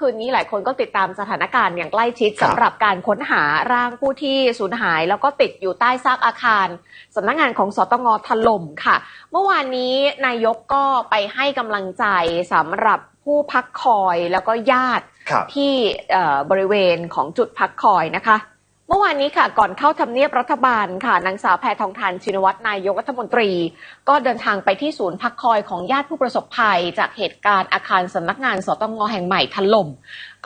คืนนี้หลายคนก็ติดตามสถานการณ์อย่างใกล้ชิดครับสำหรับการค้นหาร่างผู้ที่สูญหาย แล้วก็ติดอยู่ใต้ซากอาคารสำนักงานของสตงถล่มค่ะ เมื่อวานนี้นายกก็ไปให้กำลังใจสำหรับผู้พักคอยแล้วก็ญาติครับที่เอ่อบริเวณของจุดพักคอยนะคะ เมื่อวานนี้ค่ะก่อนเข้าทำเนียบรัฐบาลค่ะนางสาวแพทองทานชินวัตรนายกรัฐมนตรี ก็เดินทางไปที่ศูนย์พักคอยของญาติผู้ประสบภัย จากเหตุการณ์อาคารสำนักงานสตงแห่งใหม่ถล่ม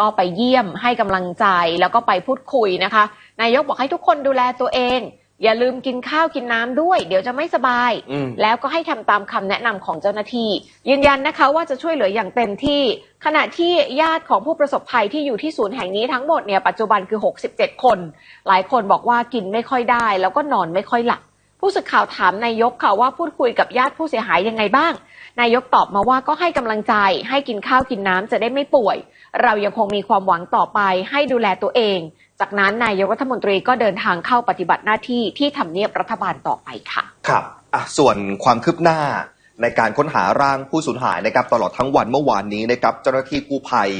ก็ไปเยี่ยมให้กำลังใจแล้วก็ไปพูดคุยนะคะ นายกบอกให้ทุกคนดูแลตัวเอง อย่าลืมกินข้าวกินน้ำด้วย เดี๋ยวจะไม่สบายอืมแล้วก็ให้ทำตามคำแนะนำของเจ้าหน้าที่ ยืนยันนะคะว่าจะช่วยเหลืออย่างเต็มที่ ขณะที่ญาติของผู้ประสบภัยที่อยู่ที่ศูนย์แห่งนี้ทั้งหมดเนี่ยปัจจุบันคือ 67 คน หลายคนบอกว่ากินไม่ค่อยได้ แล้วก็นอนไม่ค่อยหลับผู้สื่อข่าวถามนายกค่ะว่าพูดคุยกับญาติผู้เสียหายยังไงบ้าง นายกตอบมาว่าก็ให้กำลังใจ ให้กินข้าวกินน้ำจะได้ไม่ป่วย เรายังคงมีความหวังต่อไปให้ดูแลตัวเอง จากนั้นนายกรัฐมนตรีก็เดินทางเข้าปฏิบัติหน้าที่ที่ทำเนียบรัฐบาลต่อไปค่ะ ครับอะส่วนความคืบหน้าในการค้นหาร่างผู้สูญหายนะครับตลอดทั้งวันเมื่อวานนี้นะครับเจ้าหน้าที่กู้ภัย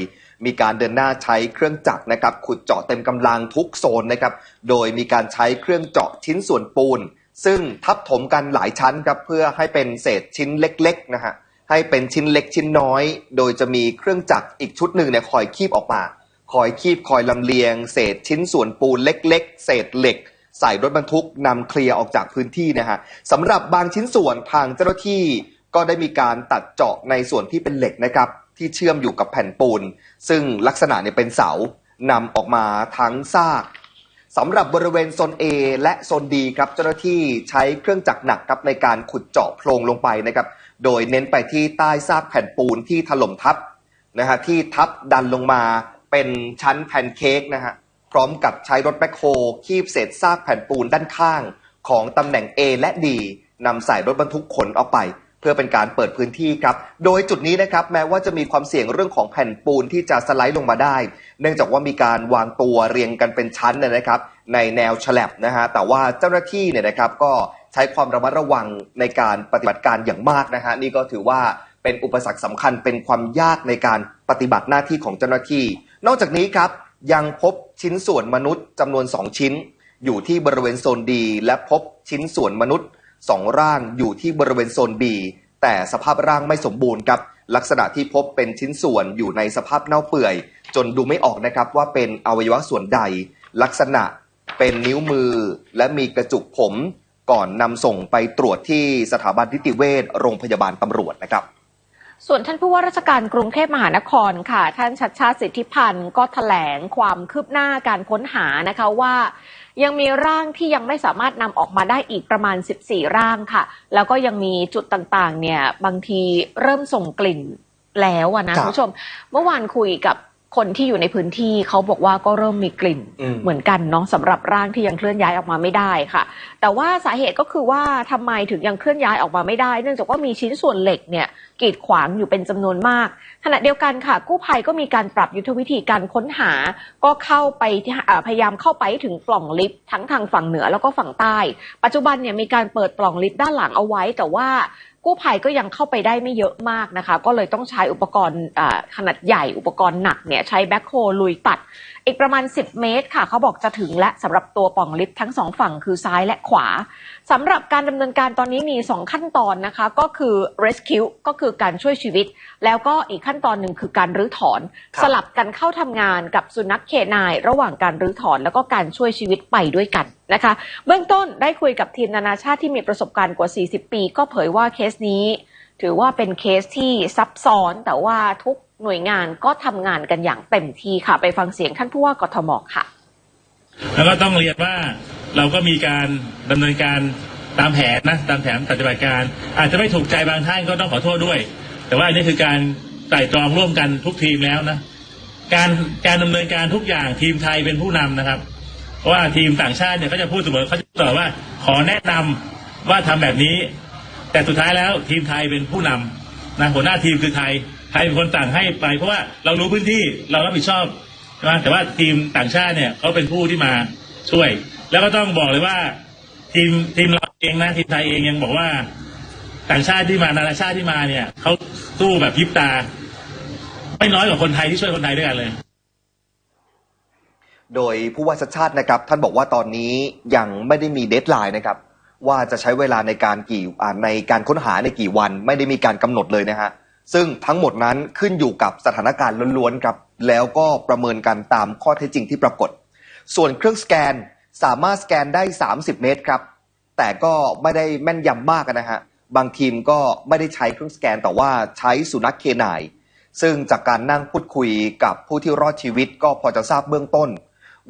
มีการเดินหน้าใช้เครื่องจักรนะครับขุดเจาะเต็มกำลังทุกโซนนะครับโดยมีการใช้เครื่องเจาะชิ้นส่วนปูน ซึ่งทับถมกันหลายชั้นครับเพื่อให้เป็นเศษชิ้นเล็กๆนะฮะให้เป็นชิ้นเล็กชิ้นน้อย โดยจะมีเครื่องจักรอีกชุดหนึ่งเนี่ยคอยคีบออกมา คอยคีบคอยลำเลียง เศษชิ้นส่วนปูนเล็ก ๆ เศษเหล็ก ใส่รถบรรทุกนำเคลียร์ออกจากพื้นที่นะฮะสำหรับบางชิ้นส่วนทางเจ้าหน้าที่ก็ได้มีการตัดเจาะในส่วนที่เป็นเหล็กนะครับ ที่เชื่อมอยู่กับแผ่นปูน ซึ่งลักษณะเนี่ยเป็นเสานำออกมาทั้งซากสำหรับบริเวณโซน A และโซน D ครับเจ้าหน้าที่ใช้เครื่องจักรหนักครับในการขุดเจาะโพรงลงไปนะครับ โดยเน้นไปที่ใต้ซากแผ่นปูนที่ถล่มทับนะฮะที่ทับดันลงมา เป็นชั้นแผ่นเค้กนะฮะ พร้อมกับใช้รถแบคโฮคีบเศษซากแผ่นปูนด้านข้าง ของตำแหน่ง A และ D นำใส่รถบรรทุกขนออกไป เพื่อเป็นการเปิดพื้นที่ครับ โดยจุดนี้นะครับแม้ว่าจะมีความเสี่ยงเรื่องของแผ่นปูนที่จะสไลด์ลงมาได้ เนื่องจากว่ามีการวางตัวเรียงกันเป็นชั้นนยนะครับ ในแนวฉลับนะฮะแต่ว่าเจ้าหน้าที่เนี่ยนะครับก็ใช้ความระมัดระวังในการปฏิบัติการอย่างมากนะฮะนี่ก็ถือว่าเป็นอุปสรรคสำคัญเป็นความยากในการปฏิบัติหน้าที่ของเจ้าหน้าที่ นอกจากนี้ครับยังพบชิ้นส่วนมนุษย์จำนวน 2 ชิ้น อยู่ที่บริเวณโซนดี และพบชิ้นส่วนมนุษย์2ร่างอยู่ที่บริเวณโซนบีแต่สภาพร่างไม่สมบูรณ์ครับลักษณะที่พบเป็นชิ้นส่วนอยู่ในสภาพเน่าเปื่อย จนดูไม่ออกนะครับว่าเป็นอวัยวะส่วนใด ลักษณะเป็นนิ้วมือและมีกระจุกผม ก่อนนำส่งไปตรวจที่สถาบันนิติเวชโรงพยาบาลตำรวจนะครับ ส่วนท่านผู้ว่าราชการกรุงเทพมหานครค่ะ ท่านชัดชาติสิทธิพันธ์ก็แถลงความคืบหน้าการค้นหานะคะว่ายังมีร่างที่ยังไม่สามารถนำออกมาได้อีกประมาณ 14 ร่างค่ะ แล้วก็ยังมีจุดต่างๆ เนี่ยบางทีเริ่มส่งกลิ่นแล้วอะนะครับคุณผู้ชม เมื่อวานคุยกับ คนที่อยู่ในพื้นที่เขาบอกว่าก็เริ่มมีกลิ่นอืมเหมือนกันเนาะสำหรับร่างที่ยังเคลื่อนย้ายออกมาไม่ได้ค่ะ แต่ว่าสาเหตุก็คือว่าทำไมถึงยังเคลื่อนย้ายออกมาไม่ได้ เนื่องจากว่ามีชิ้นส่วนเหล็กเนี่ยกีดขวางอยู่เป็นจำนวนมาก ขณะเดียวกันค่ะ กู้ภัยก็มีการปรับยุทธวิธีการค้นหา ก็เข้าไปที่เอ่อพยายามเข้าไปให้ถึงปล่องลิฟต์ทั้งทางฝั่งเหนือแล้วก็ฝั่งใต้ ปัจจุบันเนี่ยมีการเปิดปล่องลิฟต์ด้านหลังเอาไว้ แต่ว่า กู้ภัยก็ยังเข้าไปได้ไม่เยอะมากนะคะ ก็เลยต้องใช้อุปกรณ์อ่าขนาดใหญ่อุปกรณ์หนักเนี่ยใช้แบ็คโฮลุยตัด อีกประมาณ 10 เมตรค่ะ เขาบอกจะถึงและสำหรับตัวปล่องลิฟต์ทั้งสองฝั่งคือซ้ายและขวาสำหรับการดำเนินการตอนนี้มี 2 ขั้นตอนนะคะ ก็คือ rescue ก็คือการช่วยชีวิต แล้วก็อีกขั้นตอนหนึ่งคือการรื้อถอนครับสลับกันเข้าทำงานกับสุนัขเคนายระหว่างการรื้อถอน แล้วก็การช่วยชีวิตไปด้วยกันนะคะ เบื้องต้นได้คุยกับทีมนานาชาติที่มีประสบการณ์กว่า 40 ปี ก็เผยว่าเคสนี้ ถือว่าเป็นเคสที่ซับซ้อนแต่ว่าทุกหน่วยงานก็ทำงานกันอย่างเต็มที่ค่ะ ไปฟังเสียงท่านผู้ว่ากทมค่ะ แล้วก็ต้องเรียนว่าเราก็มีการดำเนินการตามแผนนะตามแผนปฏิบัติการ อาจจะไม่ถูกใจบางท่านก็ต้องขอโทษด้วย แต่ว่าอันนี้คือการไต่ตรองร่วมกันทุกทีมแล้วนะ การการดำเนินการทุกอย่างทีมไทยเป็นผู้นำนะครับ ว่าทีมต่างชาติเนี่ยเขาจะพูดเสมอเขาจะตอบว่า ขอแนะนำว่าทำแบบนี้ แต่สุดท้ายแล้วทีมไทยเป็นผู้นำนะหัวหน้าทีมคือไทยไทยเป็นคนสั่งให้ไป เพราะว่าเรารู้พื้นที่เรารับผิดชอบใช่ไหมแต่ว่าทีมต่างชาติเนี่ยเขาเป็นผู้ที่มาช่วย แล้วก็ต้องบอกเลยว่า ทีมทีมเราเองนะทีมไทยเองยังบอกว่า ต่างชาติที่มานานาชาติที่มาเนี่ยเขาสู้แบบยิบตา ไม่น้อยกว่าคนไทยที่ช่วยคนไทยด้วยกันเลย โดยผู้ว่าชัดชาตินะครับ ท่านบอกว่าตอนนี้ยังไม่ได้มีเดทไลน์นะครับ ว่าจะใช้เวลาในการกี่ในการค้นหาในกี่วัน ไม่ได้มีการกำหนดเลยนะฮะซึ่งทั้งหมดนั้นขึ้นอยู่กับสถานการณ์ล้วนๆครับแล้วก็ประเมินกันตามข้อเท็จจริงที่ปรากฏ ส่วนเครื่องสแกนสามารถสแกนได้ 30 เมตรครับ แต่ก็ไม่ได้แม่นยำมากนะฮะบางทีมก็ไม่ได้ใช้เครื่องสแกนแต่ว่าใช้สุนัขเคนายซึ่งจากการนั่งพูดคุยกับผู้ที่รอดชีวิตก็พอจะทราบเบื้องต้น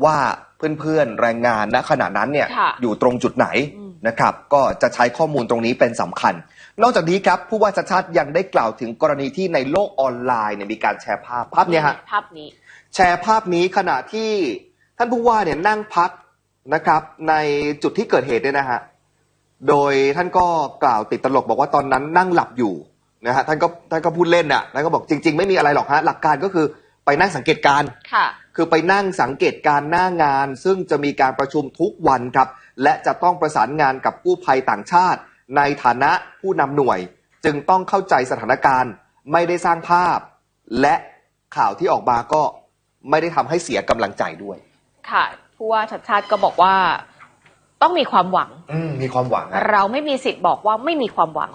ว่าเพื่อนๆแรงงานณขณะนั้นเนี่ยค่ะอยู่ตรงจุดไหนอืมนะครับ ก็จะใช้ข้อมูลตรงนี้เป็นสำคัญ นอกจากนี้ครับผู้ว่าชัดชาติยังได้กล่าวถึงกรณีที่ในโลกออนไลน์เนี่ยมีการแชร์ภาพภาพเนี้ยฮะภาพนี้ แชร์ภาพนี้ขณะที่ท่านผู้ว่าเนี่ยนั่งพักนะครับ ในจุดที่เกิดเหตุเนี่ยนะฮะโดยท่านก็กล่าวติดตลกบอกว่าตอนนั้นนั่งหลับอยู่นะฮะท่านก็ท่านก็พูดเล่นอะท่านก็บอกจริง ๆ ไม่มีอะไรหรอกฮะหลักการก็คือ ไปนั่งสังเกตการณ์ค่ะ คือไปนั่งสังเกตการณ์หน้างาน ซึ่งจะมีการประชุมทุกวันครับ และจะต้องประสานงานกับกู้ภัยต่างชาติ ในฐานะผู้นำหน่วย จึงต้องเข้าใจสถานการณ์ ไม่ได้สร้างภาพ และข่าวที่ออกมาก็ไม่ได้ทำให้เสียกำลังใจด้วย ค่ะผู้ว่าชัดชาติก็บอกว่า ต้องมีความหวัง อืมมีความหวังอะ เราไม่มีสิทธิ์บอกว่าไม่มีความหวัง